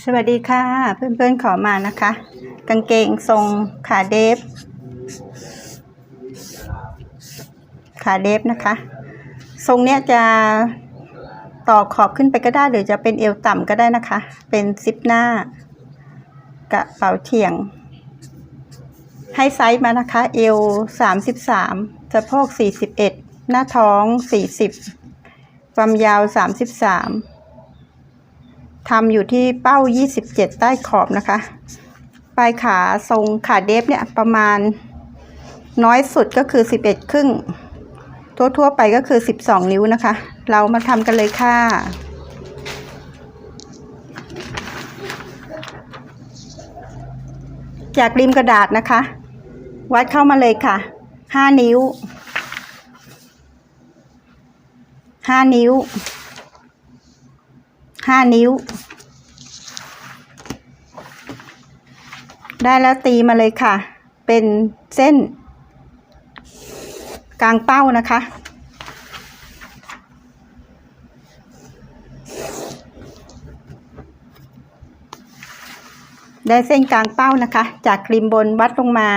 สวัสดีค่ะ เพื่อนๆขอมานะคะ กางเกงทรงขาเดฟ ขาเดฟนะคะ ทรงเนี้ยจะต่อขอบขึ้นไปก็ได้หรือจะเป็นเอวต่ำก็ได้นะคะ เป็นซิปหน้ากระเป๋าเฉียง ให้ไซส์มานะคะ เอวสามสิบสามสะโพกสี่สิบเอ็ดหน้าท้องสี่สิบความยาวสามสิบสาม ทำอยู่ที่เป้า 27 ใต้ขอบนะคะ ปลายขาทรงขาเดฟเนี่ยประมาณน้อยสุดก็คือ 11 ครึ่ง ทั่วๆไปก็คือ 12 นิ้วนะคะ เรามาทำกันเลยค่ะจากริมกระดาษนะคะ วัดเข้ามาเลยค่ะ5นิ้ว5นิ้ว ห้านิ้ว ได้แล้วตีมาเลยค่ะ เป็นเส้น กลางเป้านะคะ ได้เส้นกลางเป้านะคะ จากริมบนวัดลงมา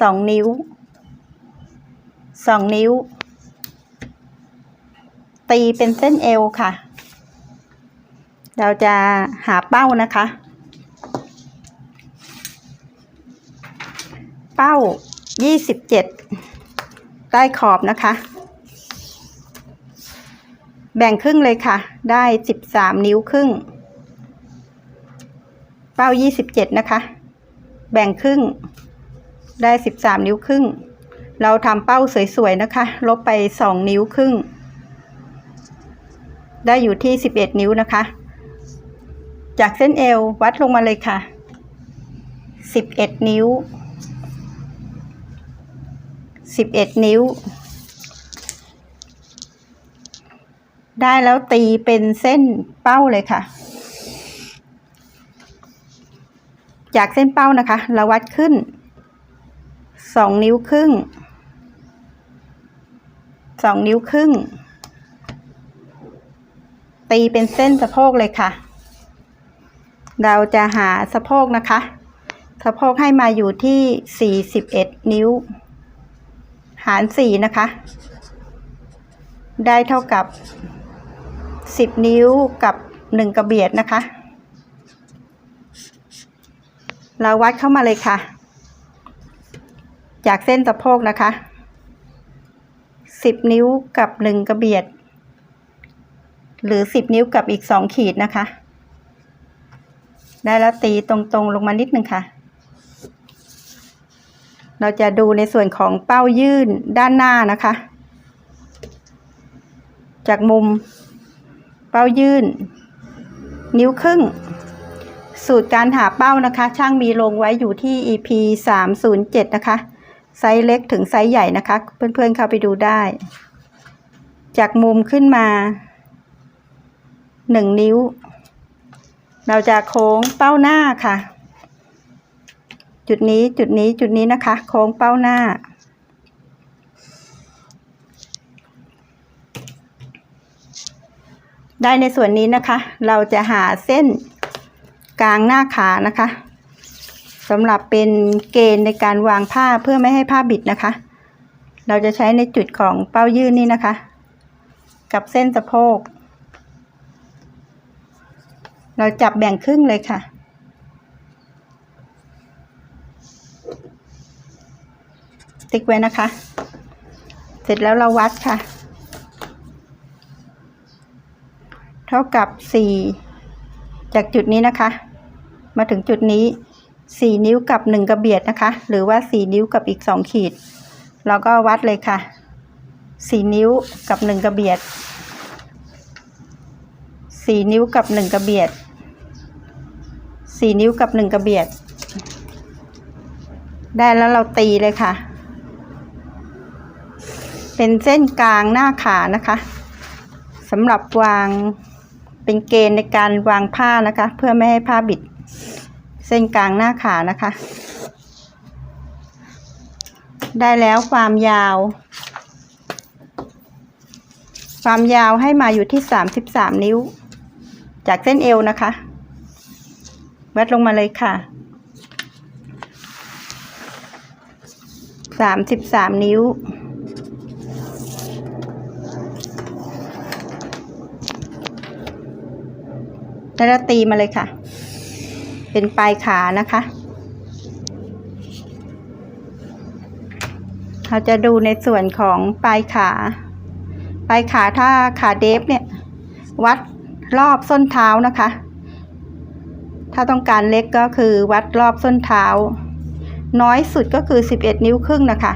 สองนิ้วสองนิ้ว ตีเป็นเส้นเอวค่ะ เราจะหาเป้านะคะ เป้า 27 ใต้ขอบนะคะ แบ่งครึ่งเลยค่ะ ได้ 13 นิ้วครึ่ง เป้า 27 นะคะ แบ่งครึ่ง ได้ 13 นิ้วครึ่ง เราทำเป้าสวยๆนะคะ ลบไป 2 นิ้วครึ่ง ได้อยู่ที่ 11 นิ้วนะคะ จากเส้นเอววัดลงมาเลยค่ะสิบเอ็ดนิ้วสิบเอ็ดนิ้ว ได้แล้วตีเป็นเส้นเป้าเลยค่ะ จากเส้นเป้านะคะเราวัดขึ้นสองนิ้วครึ่งสองนิ้วครึ่ง ตีเป็นเส้นสะโพกเลยค่ะ เราจะหาสะโพกนะคะ สะโพกให้มาอยู่ที่ 41 นิ้ว หาร 4 นะคะ ได้เท่ากับ 10 นิ้วกับ 1 กระเบียดนะคะ เราวัดเข้ามาเลยค่ะ จากเส้นสะโพกนะคะ 10 นิ้วกับ 1 กระเบียด หรือ 10 นิ้วกับอีก 2 ขีดนะคะ ได้แล้วตีตรงๆลงมานิดนึงค่ะ เราจะดูในส่วนของเป้ายื่นด้านหน้านะคะ จากมุมเป้ายื่น นิ้วครึ่ง สูตรการหาเป้านะคะ ช่างมีลงไว้อยู่ที่ EP 307 นะคะ ไซส์เล็กถึงไซส์ใหญ่นะคะ เพื่อนๆเข้าไปดูได้ จากมุมขึ้นมา 1 นิ้ว เราจะโค้งเป้าหน้าค่ะ จุดนี้จุดนี้จุดนี้นะคะ โค้งเป้าหน้า ได้ในส่วนนี้นะคะ เราจะหาเส้นกลางหน้าขานะคะสำหรับเป็นเกณฑ์ในการวางผ้าเพื่อไม่ให้ผ้าบิดนะคะ เราจะใช้ในจุดของเป้ายื่นนี่นะคะ กับเส้นสะโพก เราจับแบ่งครึ่งเลยค่ะ ติ๊กไว้นะคะ เสร็จแล้วเราวัดค่ะ เท่ากับสี่จากจุดนี้นะคะ มาถึงจุดนี้สี่นิ้วกับหนึ่งกระเบียดนะคะ หรือว่าสี่นิ้วกับอีกสองขีด เราก็วัดเลยค่ะสี่นิ้วกับหนึ่งกระเบียดสี่นิ้วกับหนึ่งกระเบียด สี่นิ้วกับหนึ่งกระเบียด ได้แล้วเราตีเลยค่ะ เป็นเส้นกลางหน้าขานะคะสำหรับวางเป็นเกณฑ์ในการวางผ้านะคะ เพื่อไม่ให้ผ้าบิด เส้นกลางหน้าขานะคะ ได้แล้วความยาว ความยาวให้มาอยู่ที่สามสิบสามนิ้ว จากเส้นเอวนะคะ วัดลงมาเลยค่ะสามสิบสามนิ้ว แล้วตีมาเลยค่ะ เป็นปลายขานะคะเราจะดูในส่วนของปลายขา ปลายขาถ้าขาเดฟเนี่ย วัดรอบส้นเท้านะคะ ถ้าต้องการเล็กก็คือวัดรอบส้นเท้า น้อยสุดก็คือ 11 นิ้วครึ่งนะคะ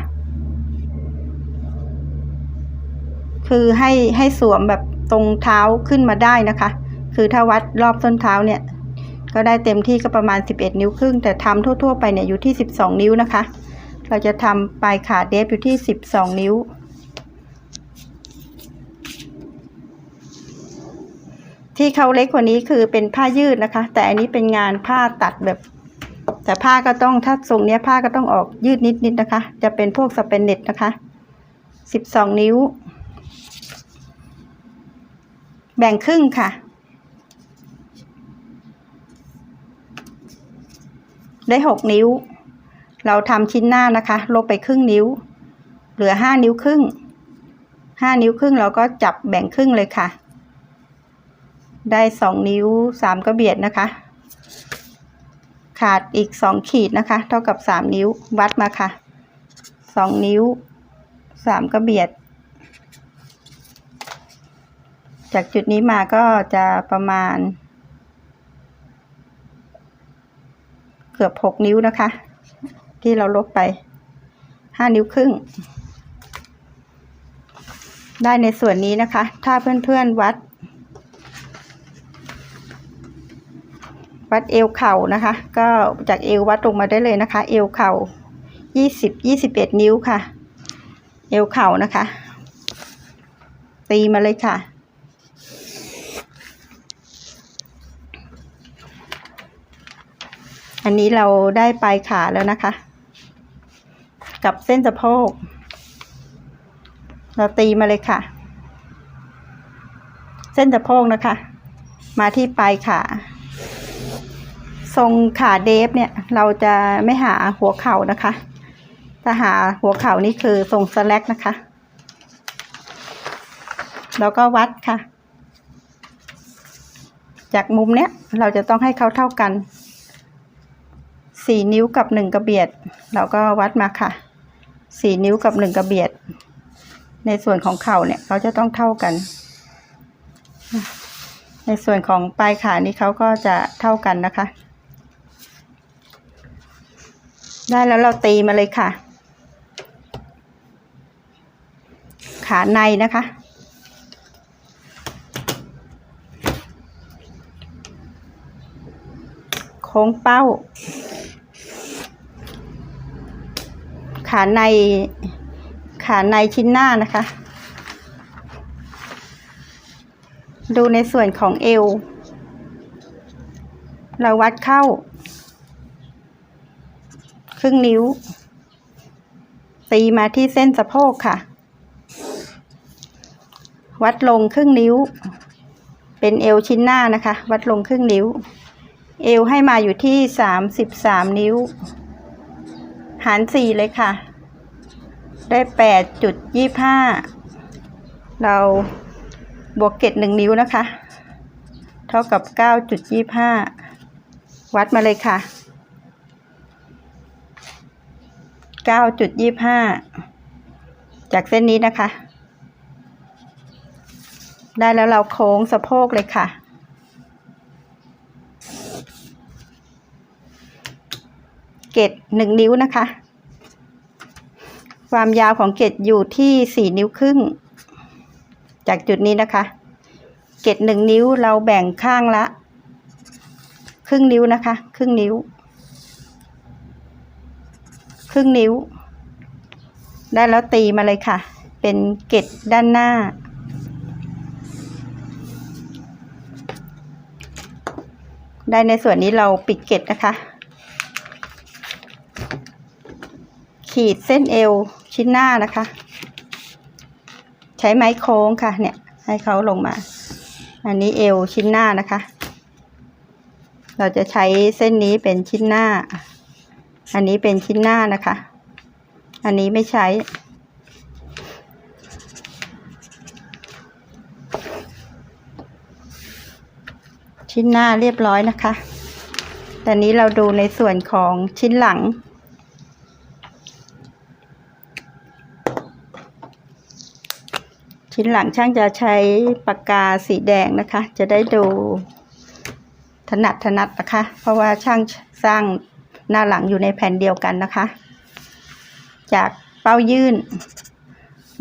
คือให้ให้สวมแบบตรงเท้าขึ้นมาได้นะคะ คือถ้าวัดรอบส้นเท้าเนี่ย ก็ได้เต็มที่ก็ประมาณ 11 นิ้วครึ่ง แต่ทำทั่ว ๆ ไปเนี่ยอยู่ที่ 12 นิ้วนะคะ เราจะทำปลายขาเดฟอยู่ที่ 12 นิ้ว ที่เขาเล็กกว่านี้คือเป็นผ้ายืดนะคะ แต่อันนี้เป็นงานผ้าตัดแบบ แต่ผ้าก็ต้องถ้าทรงเนี้ยผ้าก็ต้องออกยืดนิดๆนะคะ จะเป็นพวกสเปนเน็ตนะคะ12นิ้ว แบ่งครึ่งค่ะ ได้6นิ้ว เราทำชิ้นหน้านะคะ ลบไปครึ่งนิ้ว เหลือ5นิ้วครึ่ง5นิ้วครึ่งเราก็จับแบ่งครึ่งเลยค่ะ ได้สองนิ้วสามกระเบียดนะคะ ขาดอีกสองขีดนะคะ เท่ากับสามนิ้ววัดมาค่ะสองนิ้วสามกระเบียด จากจุดนี้มาก็จะประมาณ เกือบหกนิ้วนะคะ ที่เราลบไปห้านิ้วครึ่ง ได้ในส่วนนี้นะคะ ถ้าเพื่อนๆวัด วัดเอวเข่านะคะ ก็จากเอววัดลงมาได้เลยนะคะ เอวเข่ายี่สิบยี่สิบเอ็ดนิ้วค่ะ เอวเข่านะคะ ตีมาเลยค่ะ อันนี้เราได้ปลายขาแล้วนะคะ กับเส้นสะโพก เราตีมาเลยค่ะ เส้นสะโพกนะคะ มาที่ปลายขา ทรงขาเดฟเนี่ยเราจะไม่หาหัวเข่านะคะถ้าหาหัวเข่านี่คือทรงสแลกนะคะ แล้วก็วัดค่ะ จากมุมเนี้ยเราจะต้องให้เขาเท่ากันสี่นิ้วกับหนึ่งกระเบียด เราก็วัดมาค่ะสี่นิ้วกับหนึ่งกระเบียด ในส่วนของเข่าเนี่ยเขาจะต้องเท่ากัน ในส่วนของปลายขานี่เขาก็จะเท่ากันนะคะ ได้แล้วเราตีมาเลยค่ะ ขาในนะคะ โค้งเป้า ขาใน ขาในชิ้นหน้านะคะ ดูในส่วนของเอว เราวัดเข้า ครึ่งนิ้ว ตีมาที่เส้นสะโพกค่ะ วัดลงครึ่งนิ้ว เป็นเอวชิ้นหน้านะคะ วัดลงครึ่งนิ้ว เอวให้มาอยู่ที่สามสิบสามนิ้ว หารสี่เลยค่ะ ได้แปดจุดยี่ห้าเราบวกเกตหนึ่งนิ้วนะคะ เท่ากับเก้าจุดยี่ห้าวัดมาเลยค่ะ เก้าจุดยี่ห้าจากเส้นนี้นะคะ ได้แล้วเราโค้งสะโพกเลยค่ะ เกตหนึ่งนิ้วนะคะ ความยาวของเกตอยู่ที่สี่นิ้วครึ่ง จากจุดนี้นะคะ เกตหนึ่งนิ้วเราแบ่งข้างละ ครึ่งนิ้วนะคะ ครึ่งนิ้ว ครึ่งนิ้ว ได้แล้วตีมาเลยค่ะ เป็นเกตด้านหน้า ได้ในส่วนนี้เราปิดเกตนะคะ ขีดเส้นเอวชิ้นหน้านะคะ ใช้ไม้โค้งค่ะเนี่ยให้เขาลงมา อันนี้เอวชิ้นหน้านะคะ เราจะใช้เส้นนี้เป็นชิ้นหน้า อันนี้เป็นชิ้นหน้านะคะ อันนี้ไม่ใช้ ชิ้นหน้าเรียบร้อยนะคะ แตอนนี้เราดูในส่วนของชิ้นหลัง ชิ้นหลังช่างจะใช้ปากกาสีแดงนะคะ จะได้ดูถนัดถนัดนะคะ เพราะว่าช่างสร้าง หน้าหลังอยู่ในแผ่นเดียวกันนะคะ จากเป้ายื่น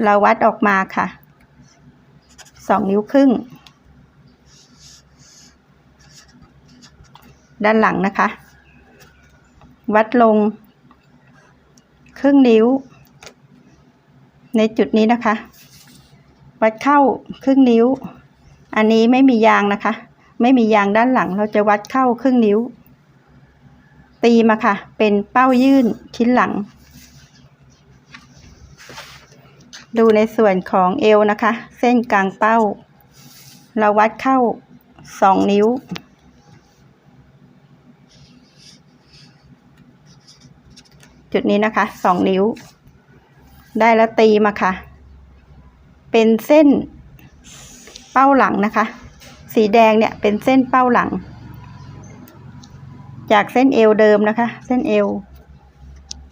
เราวัดออกมาค่ะสองนิ้วครึ่ง ด้านหลังนะคะ วัดลง ครึ่งนิ้ว ในจุดนี้นะคะ วัดเข้าครึ่งนิ้ว อันนี้ไม่มียางนะคะ ไม่มียางด้านหลังเราจะวัดเข้าครึ่งนิ้ว ตีมาค่ะ เป็นเป้ายื่นชิ้นหลัง ดูในส่วนของเอวนะคะ เส้นกลางเป้า เราวัดเข้าสองนิ้ว จุดนี้นะคะสองนิ้ว ได้แล้วตีมาค่ะ เป็นเส้นเป้าหลังนะคะ สีแดงเนี่ยเป็นเส้นเป้าหลัง จากเส้นเอวเดิมนะคะ เส้นเอว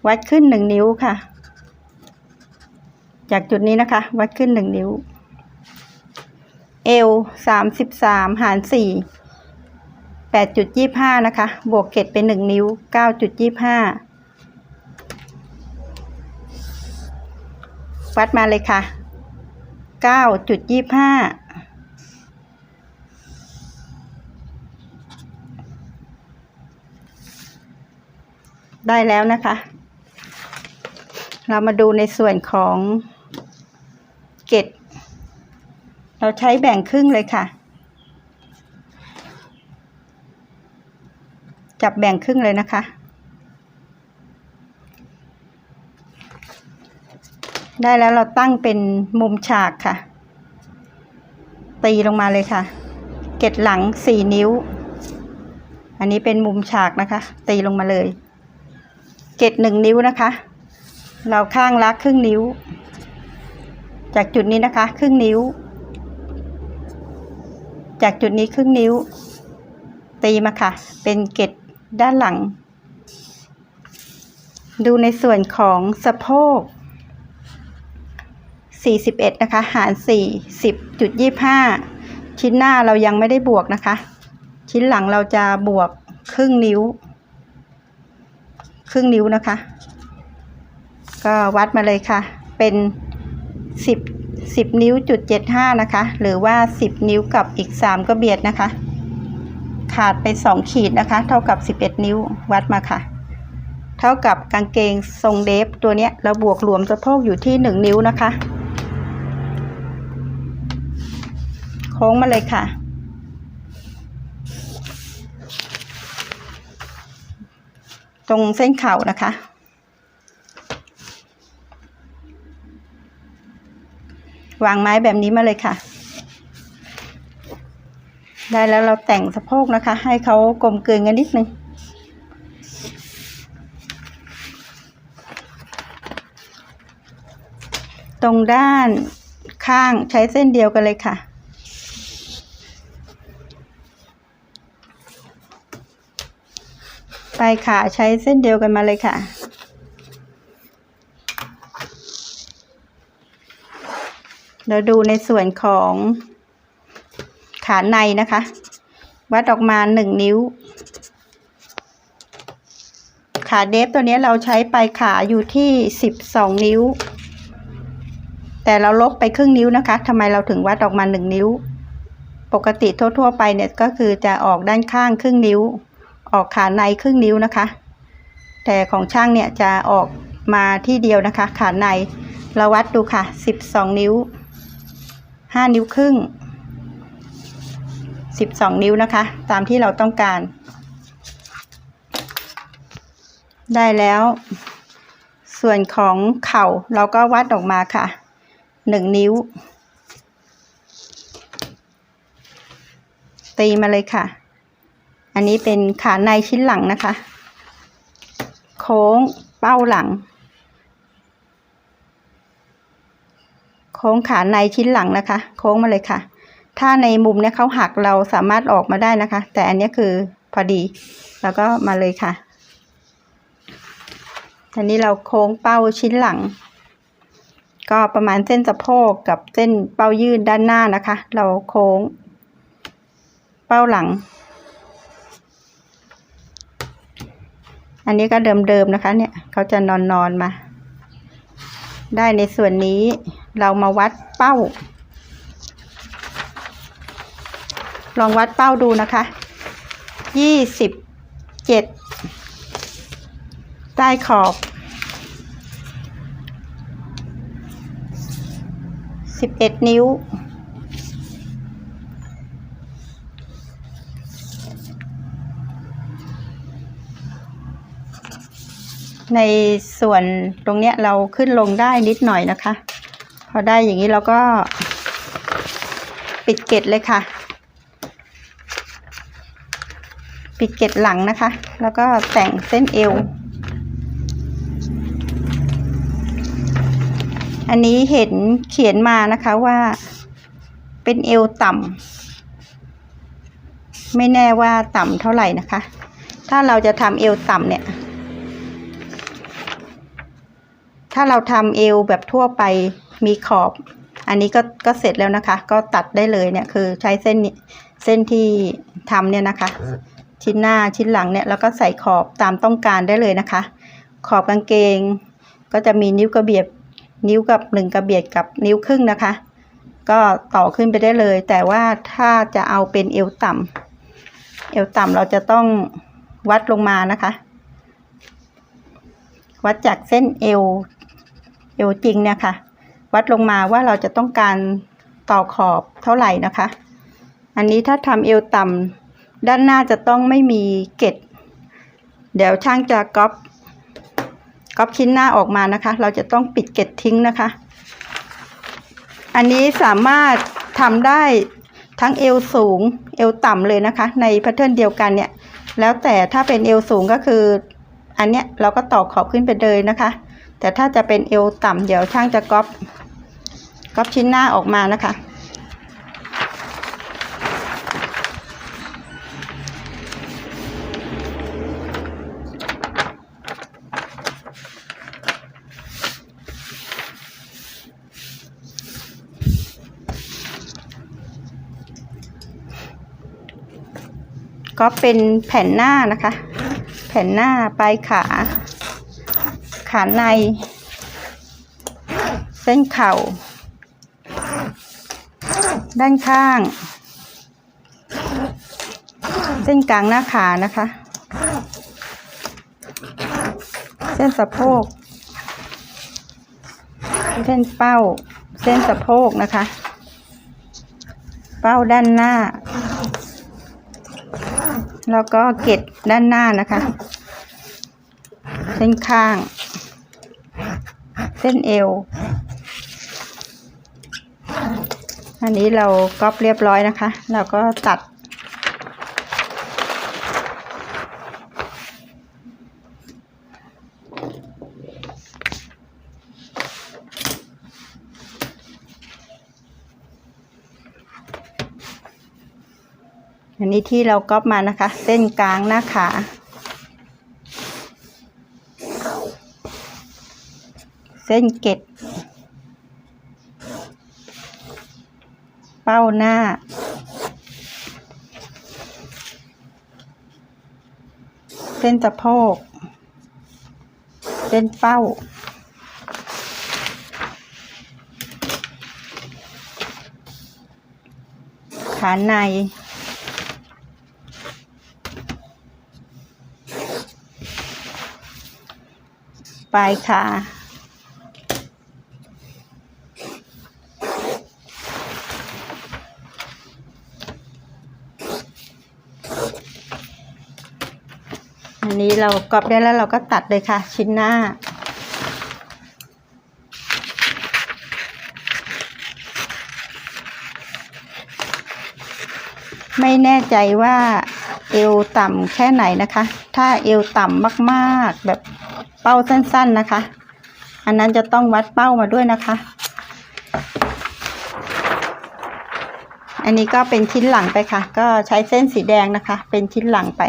วัดขึ้นหนึ่งนิ้วค่ะ จากจุดนี้นะคะ วัดขึ้นหนึ่งนิ้ว เอวสามสิบสามหารสี่แปดจุดยี่ห้านะคะ บวกเกตเป็นหนึ่งนิ้วเก้าจุดยี่ห้าวัดมาเลยค่ะเก้าจุดยี่ห้า ได้แล้วนะคะ เรามาดูในส่วนของเกตเราใช้แบ่งครึ่งเลยค่ะ จับแบ่งครึ่งเลยนะคะ ได้แล้วเราตั้งเป็นมุมฉากค่ะ ตีลงมาเลยค่ะ เกตหลังสี่นิ้ว อันนี้เป็นมุมฉากนะคะ ตีลงมาเลย เกตหนึ่งนิ้วนะคะ เราข้างละครึ่งนิ้ว จากจุดนี้นะคะ ครึ่งนิ้ว จากจุดนี้ครึ่งนิ้ว ตีมาค่ะ เป็นเกตด้านหลัง ดูในส่วนของสะโพก 41 นะคะ หาร 4 10.25 ชิ้นหน้าเรายังไม่ได้บวกนะคะ ชิ้นหลังเราจะบวกครึ่งนิ้ว รึ่งนิ้วนะคะ ก็วัดมาเลยค่ะ เป็น 10 10 นิ้วจุด75 นะคะ หรือว่า 10 นิ้วกับอีก 3 ก็เบียดนะคะ ขาดไป 2 ขีดนะคะ เท่ากับ 11 นิ้ววัดมาค่ะ เท่ากับกางเกงทรงเดฟตัวเนี้ยเราบวกรวมสะโพกอยู่ที่ 1 นิ้วนะคะ โค้งมาเลยค่ะ ตรงเส้นเข่านะคะ วางไม้แบบนี้มาเลยค่ะ ได้แล้วเราแต่งสะโพกนะคะ ให้เขากลมกลืนกันนิดนึงตรงด้านข้างใช้เส้นเดียวกันเลยค่ะ ปลายขาใช้เส้นเดียวกันมาเลยค่ะ เราดูในส่วนของขาในนะคะ วัดออกมาหนึ่งนิ้ว ขาเดฟตัวนี้เราใช้ปลายขาอยู่ที่สิบสองนิ้ว แต่เราลบไปครึ่งนิ้วนะคะทำไมเราถึงวัดออกมาหนึ่งนิ้ว ปกติทั่วๆไปเนี่ยก็คือจะออกด้านข้างครึ่งนิ้ว ออกขาในครึ่งนิ้วนะคะ แต่ของช่างเนี่ยจะออกมาที่เดียวนะคะ ขาในเราวัดดูค่ะสิบสองนิ้วห้านิ้วครึ่งสิบสองนิ้วนะคะ ตามที่เราต้องการ ได้แล้ว ส่วนของเข่าเราก็วัดออกมาค่ะหนึ่งนิ้ว ตีมาเลยค่ะ อันนี้เป็นขาในชิ้นหลังนะคะ โค้งเป้าหลัง โค้งขาในชิ้นหลังนะคะ โค้งมาเลยค่ะ ถ้าในมุมเนี่ยเขาหักเราสามารถออกมาได้นะคะ แต่อันนี้คือพอดี แล้วก็มาเลยค่ะอันนี้เราโค้งเป้าชิ้นหลัง ก็ประมาณเส้นสะโพกกับเส้นเป้ายืดด้านหน้านะคะ เราโค้ง เป้าหลัง อันนี้ก็เดิมๆนะคะ เนี่ยเขาจะนอนนอนๆมา ได้ในส่วนนี้เรามาวัดเป้า ลองวัดเป้าดูนะคะยี่สิบเจ็ดใต้ขอบสิบเอ็ดนิ้ว ในส่วนตรงเนี้ยเราขึ้นลงได้นิดหน่อยนะคะ พอได้อย่างนี้เราก็ปิดเกล็ดเลยค่ะ ปิดเกล็ดหลังนะคะ แล้วก็แต่งเส้นเอว อันนี้เห็นเขียนมานะคะว่าเป็นเอวต่ำไม่แน่ว่าต่ำเท่าไหร่นะคะ ถ้าเราจะทำเอวต่ำเนี่ย ถ้าเราทำเอวแบบทั่วไปมีขอบ อันนี้ก็ก็เสร็จแล้วนะคะ ก็ตัดได้เลยเนี่ยคือใช้เส้นเส้นที่ทำเนี่ยนะคะ ชิ้นหน้าชิ้นหลังเนี่ยแล้วก็ใส่ขอบตามต้องการได้เลยนะคะ ขอบกางเกง ก็จะมีนิ้วกระเบียดนิ้วกับหนึ่งกระเบียดกับนิ้วครึ่งนะคะ ก็ต่อขึ้นไปได้เลย แต่ว่าถ้าจะเอาเป็นเอวต่ำเอวต่ำเราจะต้องวัดลงมานะคะ วัดจากเส้นเอว เอวจริงเนี่ยค่ะ วัดลงมาว่าเราจะต้องการต่อขอบเท่าไหร่นะคะ อันนี้ถ้าทำเอวต่ำด้านหน้าจะต้องไม่มีเกล็ดเดี๋ยวช่างจะก๊อปก๊อปชิ้นหน้าออกมานะคะ เราจะต้องปิดเกล็ดทิ้งนะคะ อันนี้สามารถทำได้ทั้งเอวสูงเอวต่ำเลยนะคะ ในแพทเทิร์นเดียวกันเนี่ย แล้วแต่ถ้าเป็นเอวสูงก็คือ อันเนี้ยเราก็ต่อขอบขึ้นไปเลยนะคะ แต่ถ้าจะเป็นเอวต่ำเดี๋ยวช่างจะก๊อปก๊อปชิ้นหน้าออกมานะคะ ก็เป็นแผ่นหน้านะคะ แผ่นหน้าปลายขา ขาใน เส้นเข่า ด้านข้าง เส้นกลางหน้าขานะคะ เส้นสะโพก เส้นเป้า เส้นสะโพกนะคะ เป้าด้านหน้าแล้วก็เกล็ดด้านหน้านะคะ เส้นข้าง เส้นเอว อันนี้เราก๊อปเรียบร้อยนะคะ เราก็ตัด อันนี้ที่เราก๊อปมานะคะ เส้นกลางหน้าขา เส้นเก็ด เป้าหน้า เส้นสะโพก เส้นเป้า ขาในปลายขา เรากรอบได้แล้วเราก็ตัดเลยค่ะ ชิ้นหน้า ไม่แน่ใจว่าเอวต่ำแค่ไหนนะคะ ถ้าเอวต่ำมากๆ แบบเป้าสั้นๆนะคะ อันนั้นจะต้องวัดเป้ามาด้วยนะคะ อันนี้ก็เป็นชิ้นหลังไปค่ะ ก็ใช้เส้นสีแดงนะคะ เป็นชิ้นหลังไป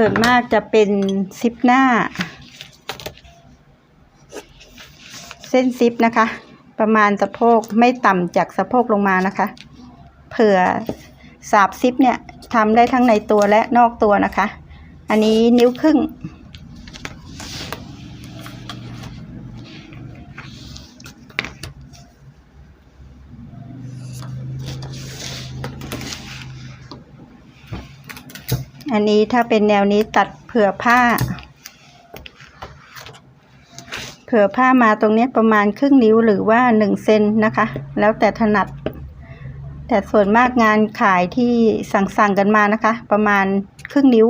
ส่วนมากจะเป็นซิปหน้า เส้นซิปนะคะ ประมาณสะโพกไม่ต่ำจากสะโพกลงมานะคะ เผื่อสาบซิปเนี่ยทำได้ทั้งในตัวและนอกตัวนะคะ อันนี้นิ้วครึ่ง อันนี้ถ้าเป็นแนวนี้ตัดเผื่อผ้า เผื่อผ้ามาตรงนี้ประมาณครึ่งนิ้วหรือว่าหนึ่งเซนนะคะ แล้วแต่ถนัด แต่ส่วนมากงานขายที่สั่งสั่งๆกันมานะคะ ประมาณครึ่งนิ้ว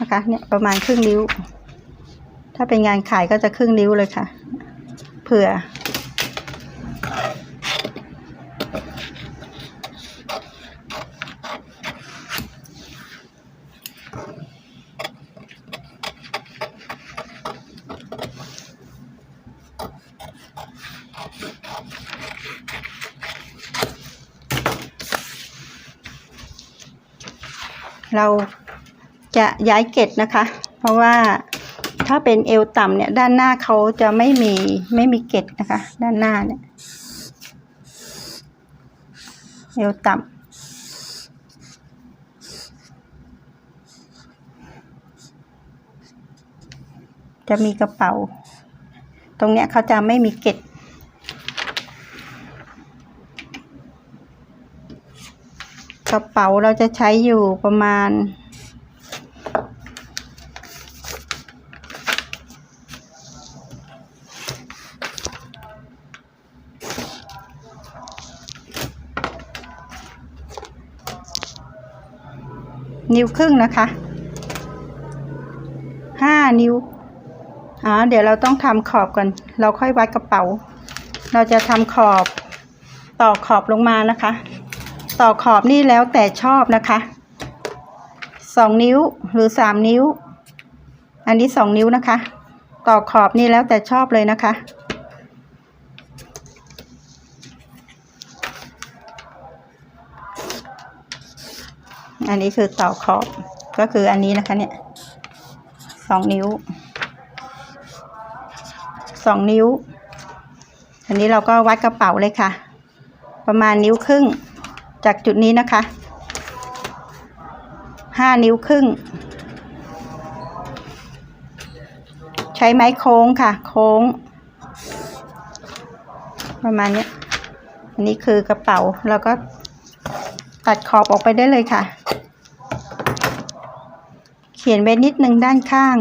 นะคะเนี่ยประมาณครึ่งนิ้ว ถ้าเป็นงานขายก็จะครึ่งนิ้วเลยค่ะ เผื่อ เราจะย้ายเกตนะคะ เพราะว่าถ้าเป็นเอวต่ำเนี่ยด้านหน้าเขาจะไม่มีไม่มีเกตนะคะ ด้านหน้าเนี่ยเอวต่ำจะมีกระเป๋า ตรงเนี้ยเขาจะไม่มีเกต กระเป๋าเราจะใช้อยู่ประมาณ นิ้วครึ่งนะคะห้านิ้วอ๋อเดี๋ยวเราต้องทำขอบก่อน เราค่อยวัดกระเป๋า เราจะทำขอบต่อขอบลงมานะคะ ต่อขอบนี่แล้วแต่ชอบนะคะสองนิ้วหรือสามนิ้ว อันนี้สองนิ้วนะคะ ต่อขอบนี่แล้วแต่ชอบเลยนะคะ อันนี้คือต่อขอบก็คืออันนี้นะคะเนี่ยสองนิ้วสองนิ้ว อันนี้เราก็วัดกระเป๋าเลยค่ะ ประมาณนิ้วครึ่ง จากจุดนี้นะคะห้านิ้วครึ่ง ใช้ไม้โค้งค่ะ โค้ง ประมาณนี้อันนี้คือกระเป๋าแล้วก็ตัดขอบออกไปได้เลยค่ะ เขียนไว้นิดนึงด้านข้าง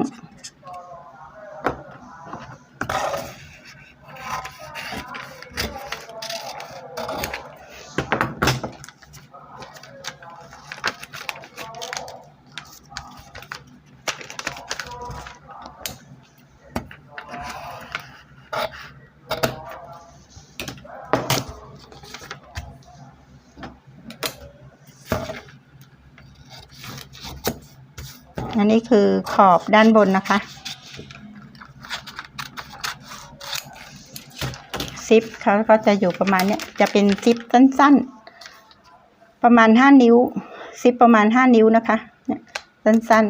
นนี้คือขอบด้านบนนะคะ ซิปเขาก็จะอยู่ประมาณเนี้ยจะเป็นซิปสั้นๆ ประมาณห้านิ้ว ซิปประมาณห้านิ้วนะคะเนี่ยสั้น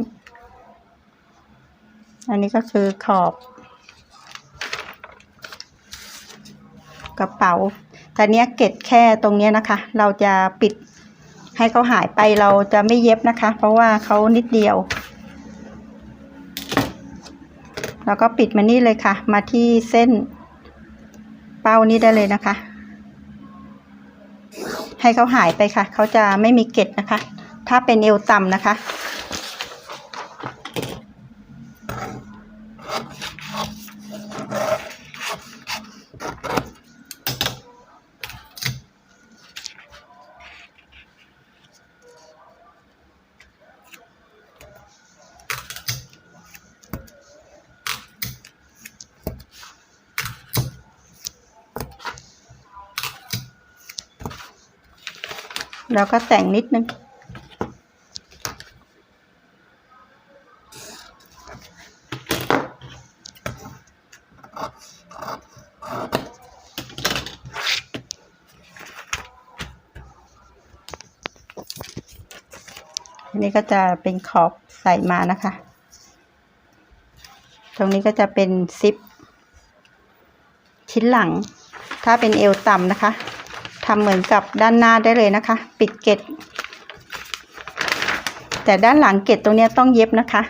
ๆ อันนี้ก็คือขอบ กระเป๋าแต่เนี้ยเก็ดแค่ตรงเนี้ยนะคะ เราจะปิดให้เขาหายไปเราจะไม่เย็บนะคะ เพราะว่าเขานิดเดียว แล้วก็ปิดมานี่เลยค่ะ มาที่เส้นเป้านี้ได้เลยนะคะ ให้เขาหายไปค่ะ เขาจะไม่มีเกล็ดนะคะ ถ้าเป็นเอวต่ำนะคะ แล้วก็แต่งนิดนึง อันนี้ก็จะเป็นขอบใส่มานะคะ ตรงนี้ก็จะเป็นซิป ชิ้นหลัง ถ้าเป็นเอวต่ำนะคะ ทำเหมือนกับด้านหน้าได้เลยนะคะ ปิดเกล็ดแต่ด้านหลังเกล็ดตรงนี้ต้องเย็บนะคะ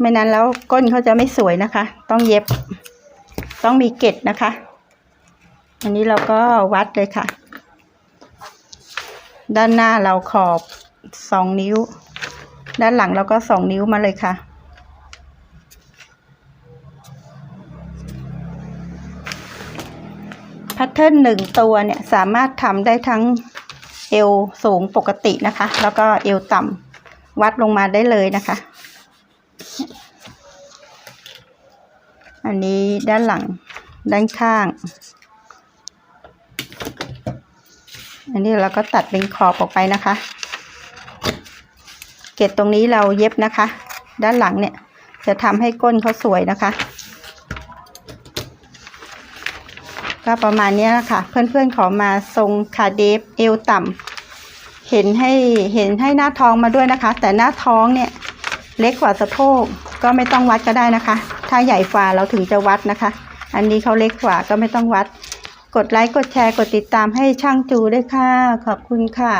ไม่นั้นแล้วก้นเขาจะไม่สวยนะคะ ต้องเย็บ ต้องมีเกล็ดนะคะ อันนี้เราก็วัดเลยค่ะ ด้านหน้าเราขอบสองนิ้ว ด้านหลังเราก็สองนิ้วมาเลยค่ะ พทเทิร์นหนึ่งตัวเนี่ยสามารถทำได้ทั้งเอวสูงปกตินะคะ แล้วก็เอวต่ำวัดลงมาได้เลยนะคะ อันนี้ด้านหลังด้านข้าง อันนี้เราก็ตัดเป็นขอบออกไปนะคะ เกล็ดตรงนี้เราเย็บนะคะ ด้านหลังเนี่ยจะทำให้ก้นเขาสวยนะคะ ก็ประมาณนี้ละค่ะ เพื่อนๆขอมาทรงคาเดฟเอวต่ำเห็นให้เห็นให้หน้าท้องมาด้วยนะคะ แต่หน้าท้องเนี่ยเล็กกว่าสะโพกก็ไม่ต้องวัดก็ได้นะคะ ถ้าใหญ่ฟ้าเราถึงจะวัดนะคะ อันนี้เขาเล็กกว่าก็ไม่ต้องวัด กดไลค์กดแชร์กดติดตามให้ช่างจูด้วยค่ะ ขอบคุณค่ะ